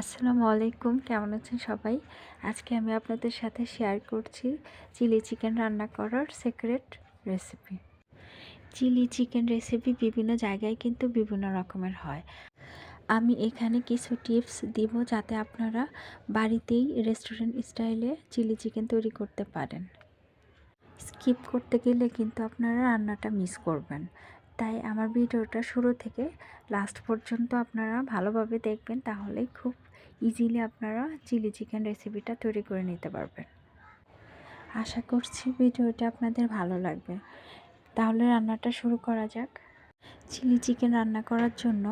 আসসালামু আলাইকুম, কেমন আছেন সবাই? আজকে আমি আপনাদের সাথে শেয়ার করছি চিলি চিকেন রান্না করার secret recipe chilli chicken recipe বিভিন্ন জায়গায় কিন্তু বিভিন্ন রকমের হয়। আমি এখানে কিছু টিপস দিব যাতে আপনারা বাড়িতেই রেস্টুরেন্ট স্টাইলে চিলি চিকেন তৈরি করতে পারেন। স্কিপ করতে গেলে কিন্তু আপনারা রান্নাটা মিস করবেন। তাই আমার ভিডিওটা শুরু থেকে লাস্ট পর্যন্ত আপনারা ভালোভাবে দেখবেন, তাহলেই খুব ইজিলি আপনারা চিলি চিকেন রেসিপিটা তৈরি করে নিতে পারবেন। আশা করছি ভিডিওটা আপনাদের ভালো লাগবে। তাহলে রান্নাটা শুরু করা যাক। চিলি চিকেন রান্না করার জন্য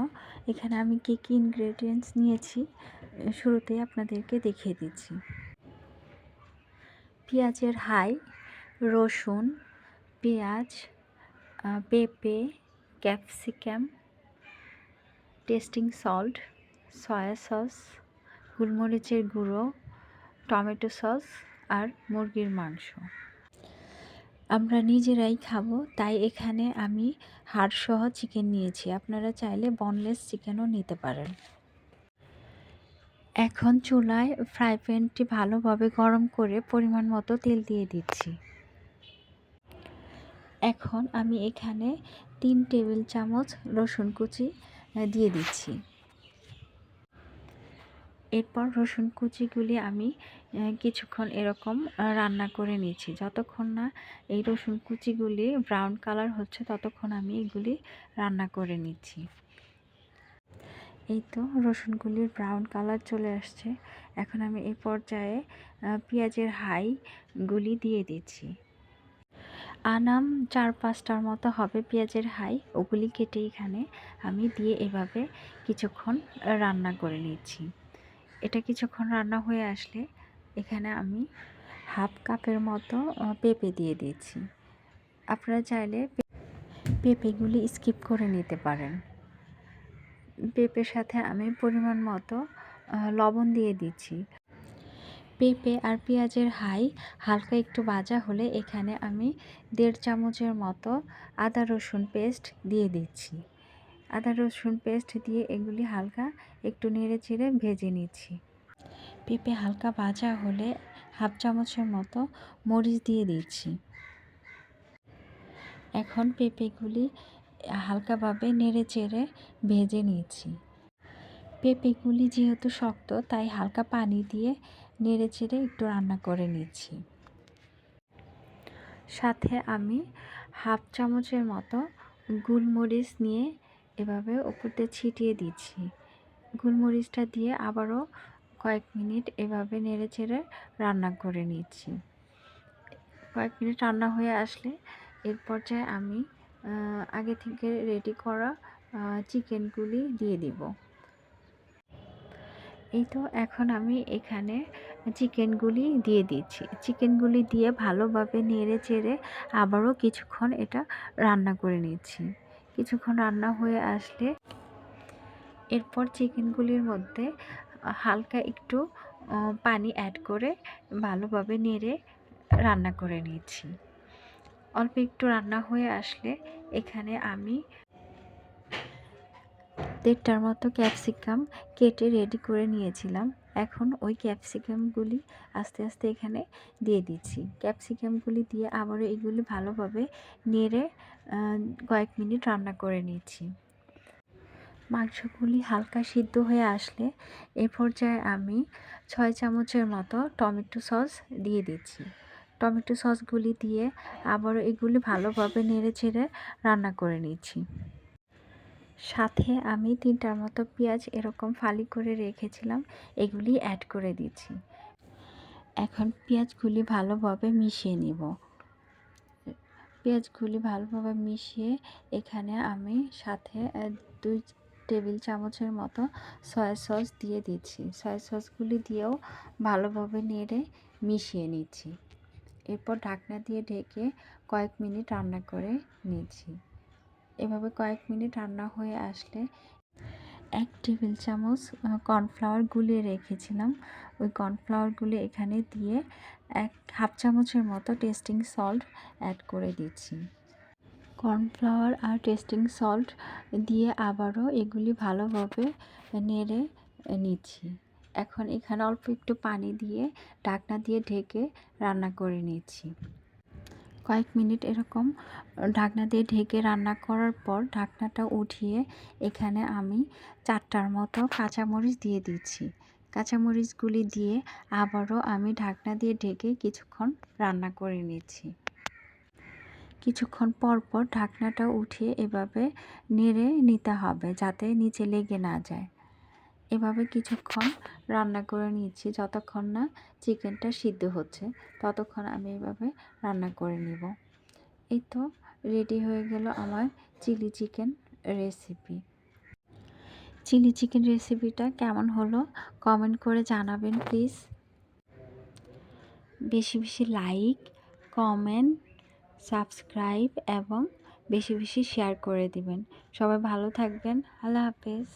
এখানে আমি কী কী ইনগ্রেডিয়েন্টস নিয়েছি শুরুতেই আপনাদেরকে দেখিয়ে দিচ্ছি। পেঁয়াজের হাই, রসুন, পেঁয়াজ পেঁপে, capsicum, tasting salt, soya sauce গোলমরিচের গুঁড়ো, টমেটো সস আর মুরগির মাংস। আমরা নিজেরাই খাব, তাই এখানে আমি হাড়সহ চিকেন নিয়েছি। আপনারা চাইলে বনলেস চিকেনও নিতে পারেন। এখন চুলায় ফ্রাই প্যানটি ভালোভাবে গরম করে পরিমাণ মতো তেল দিয়ে দিচ্ছি। এখন আমি এখানে তিন টেবিল চামচ রসুন কুচি দিয়ে দিচ্ছি। এরপর রসুন কুচিগুলি আমি কিছুক্ষণ এরকম রান্না করে নিয়েছি। যতক্ষণ না এই রসুন কুচিগুলি ব্রাউন কালার হচ্ছে, ততক্ষণ আমি এগুলি রান্না করে নিচ্ছি। এই তো রসুনগুলির ব্রাউন কালার চলে আসছে। এখন আমি এই পর্যায়ে পেঁয়াজের হাইগুলি দিয়ে দিচ্ছি। আনাম চার পাঁচটার মতো হবে পেঁয়াজের হাই। ওগুলি কেটে এখানে আমি দিয়ে এভাবে কিছুক্ষণ রান্না করে নিচ্ছি। এটা কিছুক্ষণ রান্না হয়ে আসলে এখানে আমি হাফ কাপের মতো পেঁপে দিয়ে দিয়েছি। আপনারা চাইলে পেঁপেগুলি স্কিপ করে নিতে পারেন। পেঁপের সাথে আমি পরিমাণ মতো লবণ দিয়ে দিচ্ছি। পেঁপে আর পেঁয়াজের হাই হালকা একটু ভাজা হলে এখানে আমি দেড় চামচের মতো আদা রসুন পেস্ট দিয়ে দিচ্ছি। আদা, রসুন পেস্ট দিয়ে এগুলি হালকা একটু নেড়ে চেড়ে ভেজে নিচ্ছি। পেঁপে হালকা ভাজা হলে হাফ চামচের মতো মরিচ দিয়ে দিচ্ছি। এখন পেঁপেগুলি হালকাভাবে নেড়ে চেড়ে ভেজে নিয়েছি পেঁপেগুলি যেহেতু শক্ত, তাই হালকা পানি দিয়ে নেড়ে চেড়ে একটু রান্না করে নিচ্ছি। সাথে আমি হাফ চামচের মতো গুলমরিচ নিয়ে এভাবে ওপরতে ছিটিয়ে দিচ্ছি। গোলমরিচটা দিয়ে আবারও কয়েক মিনিট এভাবে নেড়ে চেড়ে রান্না করে নিচ্ছি। কয়েক মিনিট রান্না হয়ে আসলে এর পর্যায়ে আমি আগে থেকে রেডি করা চিকেনগুলি দিয়ে দিব। এই তো এখন আমি এখানে চিকেনগুলি দিয়ে দিচ্ছি। চিকেনগুলি দিয়ে ভালোভাবে নেড়ে চেড়ে আবারও কিছুক্ষণ এটা রান্না করে নিচ্ছি। কিছুক্ষণ রান্না হয়ে আসলে এরপর চিকেনগুলির মধ্যে হালকা একটু পানি অ্যাড করে ভালোভাবে নেড়ে রান্না করে নিয়েছি। অল্প একটু রান্না হয়ে আসলে এখানে আমি দেড়টার মতো ক্যাপসিকাম কেটে রেডি করে নিয়েছিলাম। এখন ওই ক্যাপসিকামগুলি আস্তে আস্তে এখানে দিয়ে দিচ্ছি। ক্যাপসিকামগুলি দিয়ে আবারও এগুলি ভালোভাবে নেড়ে কয়েক মিনিট রান্না করে নিচ্ছি। মাংসগুলি হালকা সিদ্ধ হয়ে আসলে এ পর্যায়ে আমি ছয় চামচের মতো টমেটো সস দিয়ে দিচ্ছি। টমেটো সসগুলি দিয়ে আবারও এগুলি ভালোভাবে নেড়ে চেড়ে রান্না করে নিচ্ছি। সাথে আমি তিনটার মতো পেঁয়াজ এরকম ফালি করে রেখেছিলাম, এগুলি অ্যাড করে দিচ্ছি। এখন পেঁয়াজগুলি ভালোভাবে মিশিয়ে নিব। পেঁয়াজগুলি ভালোভাবে মিশিয়ে এখানে আমি সাথে দুই টেবিল চামচের মতো সয়া সস দিয়ে দিচ্ছি। সয়া সসগুলি দিয়েও ভালোভাবে নেড়ে মিশিয়ে নিচ্ছি। এরপর ঢাকনা দিয়ে ঢেকে কয়েক মিনিট রান্না করে নিচ্ছি। এভাবে কয়েক মিনিট রান্না হয়ে আসলে এক টেবিল চামচ কর্নফ্লাওয়ার গুলিয়ে রেখেছিলাম। ওই কর্নফ্লাওয়ারগুলি এখানে দিয়ে এক হাফ চামচের মতো টেস্টিং সল্ট অ্যাড করে দিচ্ছি। কর্নফ্লাওয়ার আর টেস্টিং সল্ট দিয়ে আবারও এগুলি ভালোভাবে নেড়ে নিচ্ছি। এখন এখানে অল্প একটু পানি দিয়ে ঢাকনা দিয়ে ঢেকে রান্না করে নিচ্ছি। কয়েক মিনিট এরকম ঢাকনা দিয়ে ঢেকে রান্না করার পর ঢাকনাটা উঠিয়ে এখানে আমি চারটার মতো কাঁচামরিচ দিয়ে দিচ্ছি। কাঁচামরিচগুলি দিয়ে আবারও আমি ঢাকনা দিয়ে ঢেকে কিছুক্ষণ রান্না করে নিচ্ছি। কিছুক্ষণ পর পর ঢাকনাটা উঠিয়ে এভাবে নেড়ে নিতে হবে যাতে নিচে লেগে না যায়। এভাবে কিছুক্ষণ রান্না করে নিয়েছি, যতক্ষণ না চিকেনটা সিদ্ধ হচ্ছে, ততক্ষণ আমি এভাবে রান্না করে নিব। এই তো রেডি হয়ে গেল আমার chilli chicken recipe. Chilli chicken রেসিপিটা কেমন হলো কমেন্ট করে জানাবেন প্লিজ। বেশি বেশি লাইক, কমেন্ট, সাবস্ক্রাইব এবং বেশি বেশি শেয়ার করে দিবেন। সবাই ভালো থাকবেন, আল্লাহ হাফেজ।